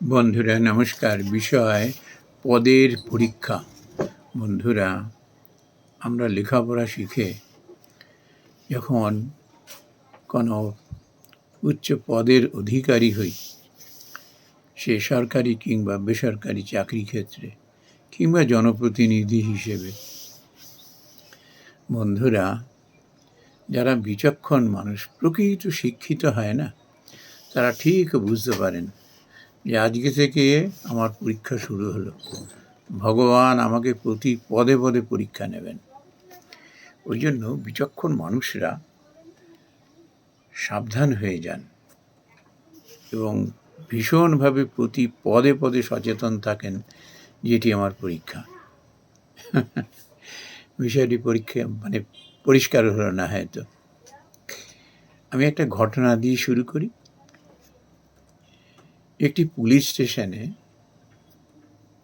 বন্ধুরা, নমস্কার। বিষয়, পদের পরীক্ষা। বন্ধুরা, আমরা লেখাপড়া শিখে যখন কোনো উচ্চ পদের অধিকারী হই, সে সরকারি কিংবা বেসরকারি চাকরি ক্ষেত্রে কিংবা জনপ্রতিনিধি হিসেবে। বন্ধুরা, যারা বিচক্ষণ মানুষ, প্রকৃত শিক্ষিত হয় না, তারা ঠিক বুঝতে পারেন যে আজকে থেকে আমার পরীক্ষা শুরু হলো। ভগবান আমাকে প্রতি পদে পদে পরীক্ষা নেবেন। ওই জন্য বিচক্ষণ মানুষরা সাবধান হয়ে যান এবং ভীষণভাবে প্রতি পদে পদে সচেতন থাকেন, যেটি আমার পরীক্ষা। বিষয়টি পরীক্ষা মানে পরিষ্কার হলো না হয়তো। আমি একটা ঘটনা দিয়ে শুরু করি। একটি পুলিশ স্টেশনে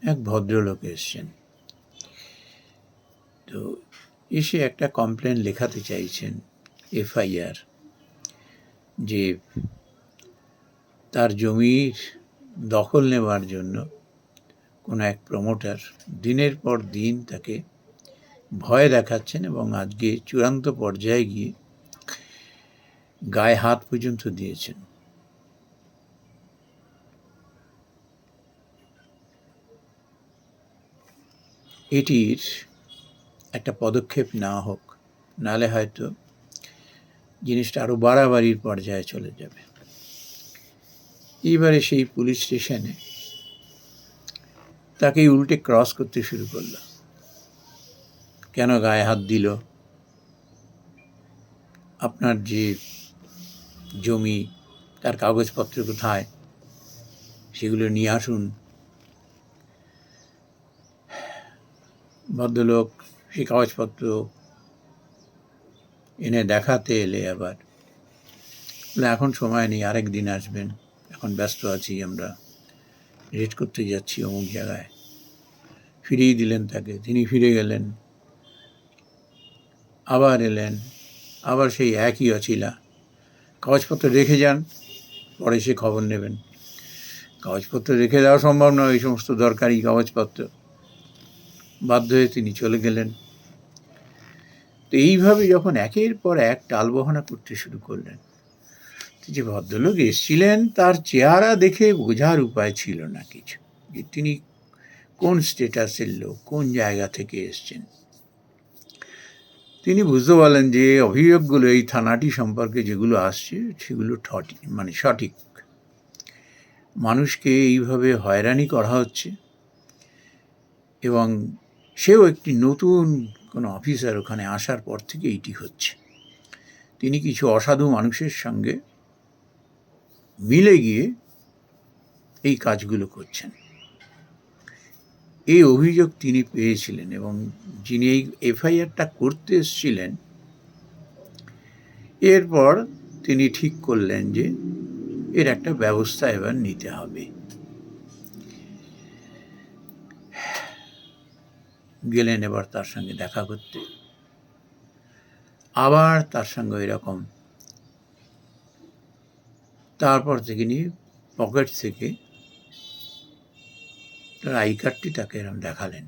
এক ভদ্রলোক এসছেন। তো এসে একটা কমপ্লেন লেখাতে চাইছেন এফআইআর যে তার জমির দখল নেওয়ার জন্য কোনো এক প্রমোটার দিনের পর দিন তাকে ভয় দেখাচ্ছেন এবং আজকে চূড়ান্ত পর্যায়ে গিয়ে গায়ে হাত পর্যন্ত দিয়েছেন। এটির একটা পদক্ষেপ না হোক, নালে হয়তো জিনিসটা আরও বাড়াবাড়ির পর্যায়ে চলে যাবে। এইবারে সেই পুলিশ স্টেশনে তাকেই উল্টে ক্রস করতে শুরু করল। কেন গায়ে হাত দিল? আপনার যে জমি, তার কাগজপত্র কোথায়? সেগুলো নিয়ে আসুন। ভদ্রলোক সেই কাগজপত্র এনে দেখাতে এলে আবার। বলে এখন সময় নেই, আরেক দিন আসবেন। এখন ব্যস্ত আছি আমরা। রেড করতে যাচ্ছি অমুক জায়গায়। ফিরিয়ে দিলেন তাকে। তিনি ফিরে গেলেন। আবার এলেন। আবার সেই একই অছিলা কাগজপত্র রেখে যান, পরে সে খবর নেবেন। কাগজপত্র রেখে দেওয়া সম্ভব নয়, এই সমস্ত দরকারি কাগজপত্র। বাধ্য হয়ে তিনি চলে গেলেন। তো এইভাবে যখন একের পর এক টালবহনা করতে শুরু করলেন যে ভদ্রলোক এসছিলেন, তার চেহারা দেখে বোঝার উপায় ছিল না কিছু যে তিনি কোন স্টেটাসের লোক, কোন জায়গা থেকে এসছেন। তিনি বুঝতে পারলেন যে অভিযোগগুলো এই থানাটি সম্পর্কে যেগুলো আসছে, সেগুলো ঠটি মানে সঠিক। মানুষকে এইভাবে হয়রানি করা হচ্ছে এবং সেও একটি নতুন কোনো অফিসার ওখানে আসার পর থেকে এইটি হচ্ছে। তিনি কিছু অসাধু মানুষের সঙ্গে মিলে গিয়ে এই কাজগুলো করছেন। এই অভিযোগ তিনি পেয়েছিলেন এবং যিনি এই এফআইআরটা করতে এসেছিলেন, এরপর তিনি ঠিক করলেন যে এর একটা ব্যবস্থা এবার নিতে হবে। গেলেন, এবার তার সঙ্গে দেখা করতে। আবার তার সঙ্গে এরকম তারপর থেকে পকেট থেকে তার আই কার্ডটি তাকে এরকম দেখালেন।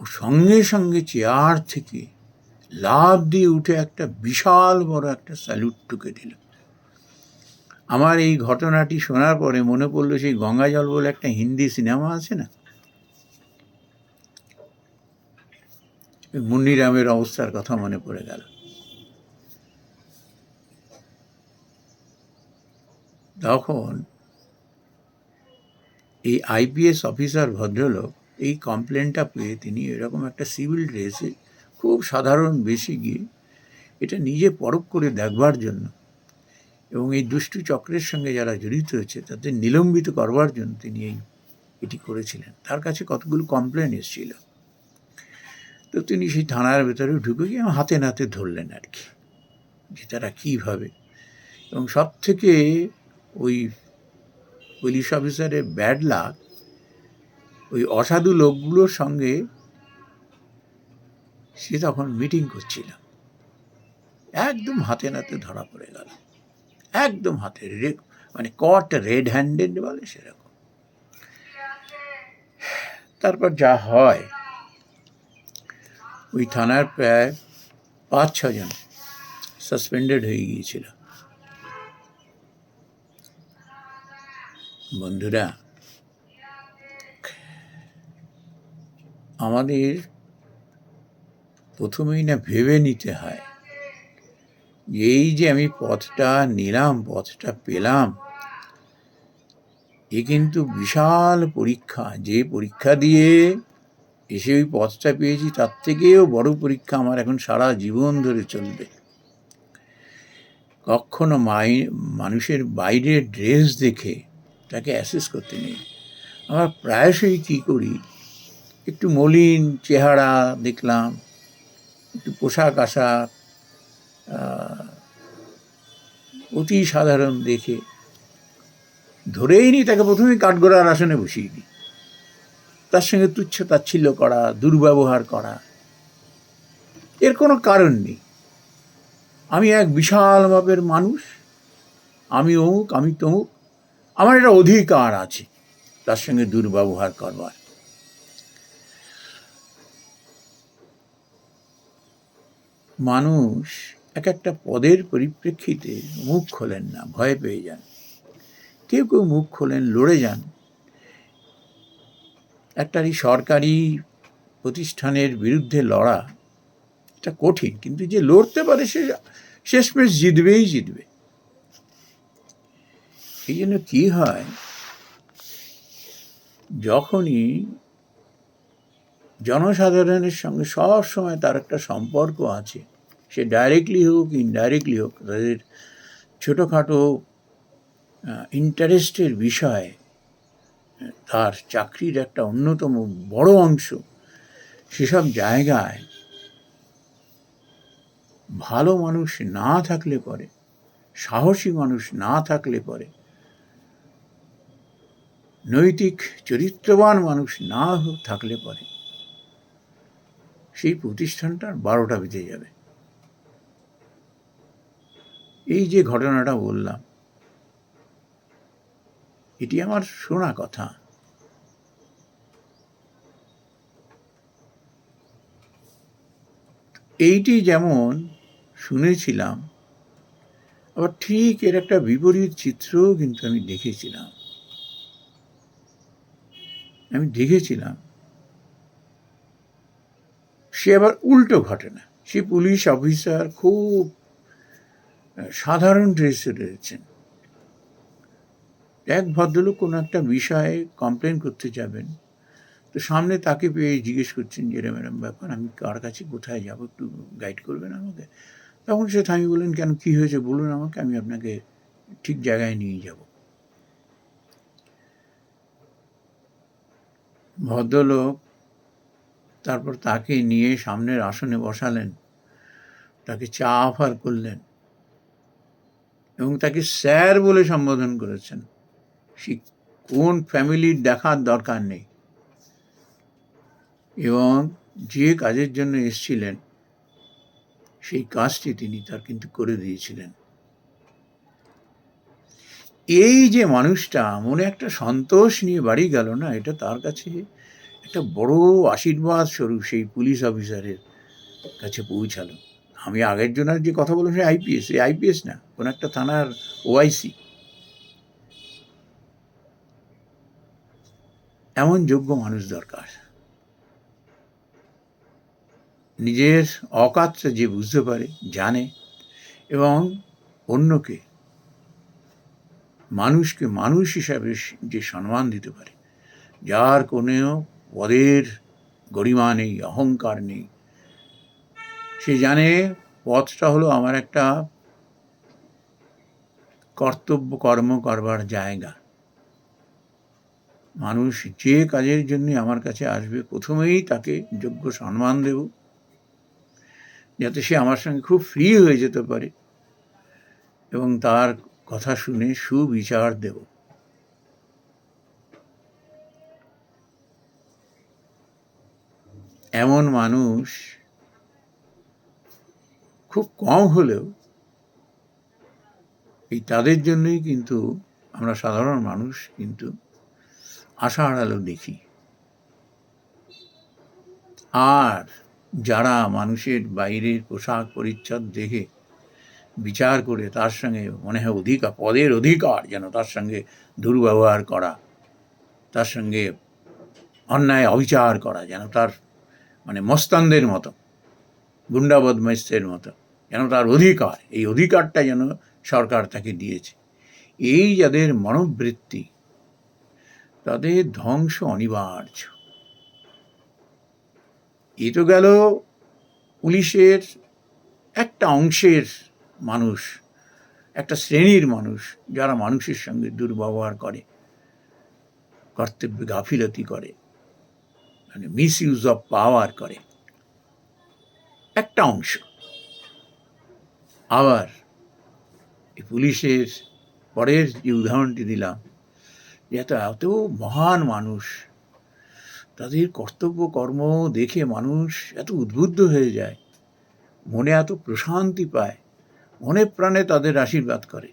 ও সঙ্গে সঙ্গে চেয়ার থেকে লাভ দিয়ে উঠে একটা বিশাল বড় একটা স্যালুট টুকে দিল। আমার এই ঘটনাটি শোনার পরে মনে পড়ল সেই গঙ্গা জল বলে একটা হিন্দি সিনেমা আছে না? মুন্নিরামের অবস্থার কথা মনে পড়ে গেল। তখন এই আইপিএস অফিসার ভদ্রলোক এই কমপ্লেনটা পেয়ে তিনি এরকম একটা সিভিল ড্রেসে খুব সাধারণ বেশি গিয়ে এটা নিজে পরখ করে দেখবার জন্য এবং এই দুষ্টু চক্রের সঙ্গে যারা জড়িত হয়েছে তাদের নিলম্বিত করবার জন্য তিনি এই এটি করেছিলেন। তার কাছে কতগুলো কমপ্লেন এসেছিল। তো তিনি সেই থানার ভেতরে ঢুকে গিয়ে হাতে নাতে ধরলেন আর কি, যে তারা কীভাবে এবং সব থেকে ওই পুলিশ অফিসারের ব্যাড লাক ওই অসাধু লোকগুলোর সঙ্গে সে তখন মিটিং করছিল। একদম হাতে নাতে ধরা পড়ে গেল। একদম হাতে মানে কট রেড হ্যান্ডেড বলে সেরকম। তারপর যা হয় ওই থানার প্রায় পাঁচ ছজন সাসপেন্ডেড হয়ে গিয়েছিল। বন্ধুরা, আমাদের প্রথমেই না ভেবে নিতে হয় যে এই যে আমি পথটা নিলাম, পথটা পেলাম, এ কিন্তু বিশাল পরীক্ষা। যে পরীক্ষা দিয়ে এসে ওই পথটা পেয়েছি, তার থেকেও বড় পরীক্ষা আমার এখন সারা জীবন ধরে চলবে। কখনো মাই, মানুষের বাইরের ড্রেস দেখে তাকে অ্যাসেস করতে নেই। আমরা প্রায়শই কী করি, একটু মলিন চেহারা দেখলাম, একটু পোশাক আশাক অতি সাধারণ দেখে। ধরেই নি তাকে প্রথমেই কাঠগোড়ার আসনে বসিয়ে দিই। তার সঙ্গে তুচ্ছ তাচ্ছিল্য করা, দুর্ব্যবহার করা। এর কোনো কারণ নেই। আমি এক বিশাল মাপের মানুষ। আমি অমুক, আমি তমুক। আমার একটা অধিকার আছে তার সঙ্গে দুর্ব্যবহার করবার। মানুষ এক একটা পদের পরিপ্রেক্ষিতে মুখ খোলেন না, ভয় পেয়ে যান। কেউ কেউ মুখ খোলেন, লড়ে যান। একটা এই সরকারি প্রতিষ্ঠানের বিরুদ্ধে লড়া, এটা কঠিন, কিন্তু যে লড়তে পারে সে শেষমেশ জিতবেই জিতবে। এই জন্য কী হয়, যখনই জনসাধারণের সঙ্গে সব সময় তার একটা সম্পর্ক আছে, সে ডাইরেক্টলি হোক ইনডাইরেক্টলি হোক, তাদের ছোটোখাটো ইন্টারেস্টের বিষয় তার চাকরির একটা অন্যতম বড় অংশ সেসব জায়গায় ভালো মানুষ না থাকলে পরে, সাহসী মানুষ না থাকলে পরে, নৈতিক চরিত্রবান মানুষ না থাকলে পরে সেই প্রতিষ্ঠানটার বারোটা বেজে যাবে। এই যে ঘটনাটা বললাম এটি আমার শোনা কথা। এইটি যেমন শুনেছিলাম, আবার ঠিক এর একটা বিপরীত চিত্রও কিন্তু আমি দেখেছিলাম। আমি দেখেছিলাম। সে আবার উল্টো ঘটনা সে পুলিশ অফিসার খুব সাধারণ ড্রেসে রয়েছেন। এক ভদ্রলোক কোনো একটা বিষয়ে কমপ্লেন করতে যাবেন। তো সামনে তাকে পেয়ে জিজ্ঞেস করছেন যে এরম এরম ব্যাপার, আমি কার কাছে, কোথায় যাব? একটু গাইড করবেন আমাকে? তখন সে থামি বললেন, কেন, কী হয়েছে? বলুন আমাকে, আমি আপনাকে ঠিক জায়গায় নিয়ে যাব। ভদ্রলোক তারপর তাকে নিয়ে সামনের আসনে বসালেন। তাকে চা অফার করলেন এবং তাকে স্যার বলে সম্বোধন করেছেন। কোন ফ্যামিলির দেখার দরকার নেই। এবং যে কাজের জন্য এসছিলেন, সেই কাজটি তিনি তার কিন্তু করে দিয়েছিলেন। এই যে মানুষটা মনে একটা সন্তোষ নিয়ে বাড়ি গেল না, এটা তার কাছে একটা বড় আশীর্বাদ স্বরূপ সেই পুলিশ অফিসারের কাছে পৌঁছালো। আমি আগের জনের যে কথা বললাম সে আইপিএস, এই আইপিএস না, কোন একটা থানার ওআইসি। এমন যোগ্য মানুষ দরকার। নিজের অকাতটা যে বুঝতে পারে, জানে এবং অন্যকে, মানুষকে মানুষ হিসাবে যে সম্মান দিতে পারে, যার কোনো পদের গরিমা নেই, অহংকার নেই। সে জানে পথটা হলো আমার একটা কর্তব্য কর্ম করবার জায়গা। মানুষ যে কাজের জন্য আমার কাছে আসবে, প্রথমেই তাকে যোগ্য সম্মান দেব। যাতে সে আমার সঙ্গে খুব ফ্রি হয়ে যেতে পারে এবং তার কথা শুনে সুবিচার দেব। এমন মানুষ খুব কম হলেও এই তাদের জন্যই কিন্তু আমরা সাধারণ মানুষ কিন্তু আশা আড়ালো দেখি। আর যারা মানুষের বাইরের পোশাক পরিচ্ছদ দেখে বিচার করে তার সঙ্গে মনে হয় অধিকার পদের অধিকার যেন তার সঙ্গে দুর্ব্যবহার করা, তার সঙ্গে অন্যায় অবিচার করা যেন তার মানে মস্তানদের মতো, গুন্ডা বদমাইশদের মতো যেন তার অধিকার এই অধিকারটা যেন সরকার তাকে দিয়েছে। এই যাদের মনোবৃত্তি তাদের ধ্বংস অনিবার্য। এ তো গেল পুলিশের একটা অংশের মানুষ, একটা শ্রেণির মানুষ যারা মানুষের সঙ্গে দুর্ব্যবহার করে, কর্তব্যে গাফিলতি করে মানে মিস ইউজ অফ পাওয়ার করে। একটা অংশ। আবার এই পুলিশের পরের যে উদাহরণটি দিলাম যে এত এত মহান মানুষ। তাদের কর্তব্য কর্ম দেখে মানুষ এত উদ্বুদ্ধ হয়ে যায়, মনে এত প্রশান্তি পায়, মনে প্রাণে তাদের আশীর্বাদ করে।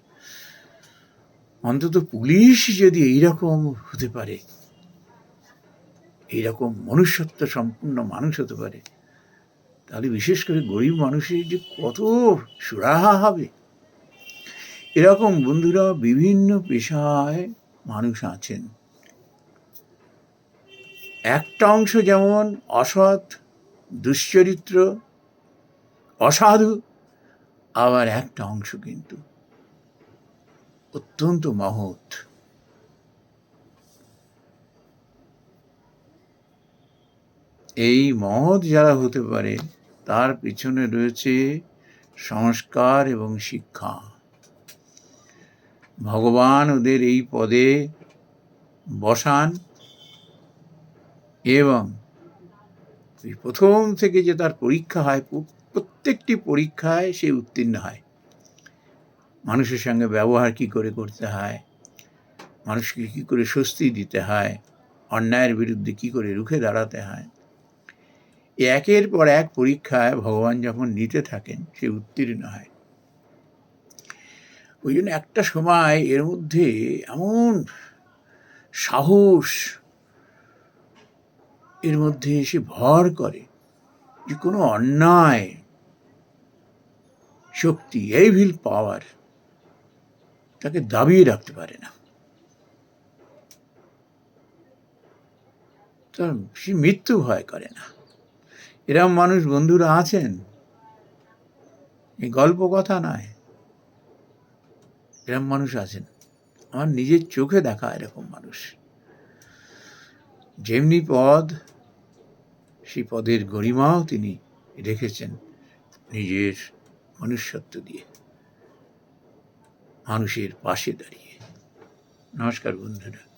অন্তত পুলিশ যদি এইরকম হতে পারে, এইরকম মনুষ্যত্ব সম্পূর্ণ মানুষ হতে পারে, তাহলে বিশেষ করে গরিব মানুষের যে কত সুরাহা হবে। এরকম বন্ধুরা বিভিন্ন পেশায় মানুষ আছেন। একটা অংশ যেমন অসৎ, দুশ্চরিত্র, অসাধু, আবার একটা অংশ কিন্তু অত্যন্ত মহৎ। এই মহৎ যারা হতে পারে, তার পিছনে রয়েছে সংস্কার এবং শিক্ষা। ভগবান ওদের এই পদে বসান এবং প্রথম থেকে যে তার পরীক্ষা হয়, প্র- প্রত্যেকটি পরীক্ষায় সে উত্তীর্ণ হয়। মানুষের সঙ্গে ব্যবহার কি করে করতে হয়? মানুষকে কি করে স্বস্তি দিতে হয়? অন্যায়ের বিরুদ্ধে কি করে রুখে দাঁড়াতে হয়? একের পর এক পরীক্ষায় ভগবান যখন নিতে থাকেন, সে উত্তীর্ণ হয়। ওই জন্য একটা সময় এর মধ্যে এমন সাহস এর মধ্যে এসে ভর করে যে কোনো অন্যায় শক্তি, এই ভিল পাওয়ার তাকে দাবিয়ে রাখতে পারে না। তার সে মৃত্যু ভয় করে না। এরম মানুষ বন্ধুরা আছেন? এই গল্প কথা নয়। এরম মানুষ আছেন। আমার নিজের চোখে দেখা এরকম মানুষ। যেমনি পদ, সেই পদের গরিমাও তিনি রেখেছেন নিজের মনুষ্যত্ব দিয়ে। মানুষের পাশে দাঁড়িয়ে। নমস্কার বন্ধুরা।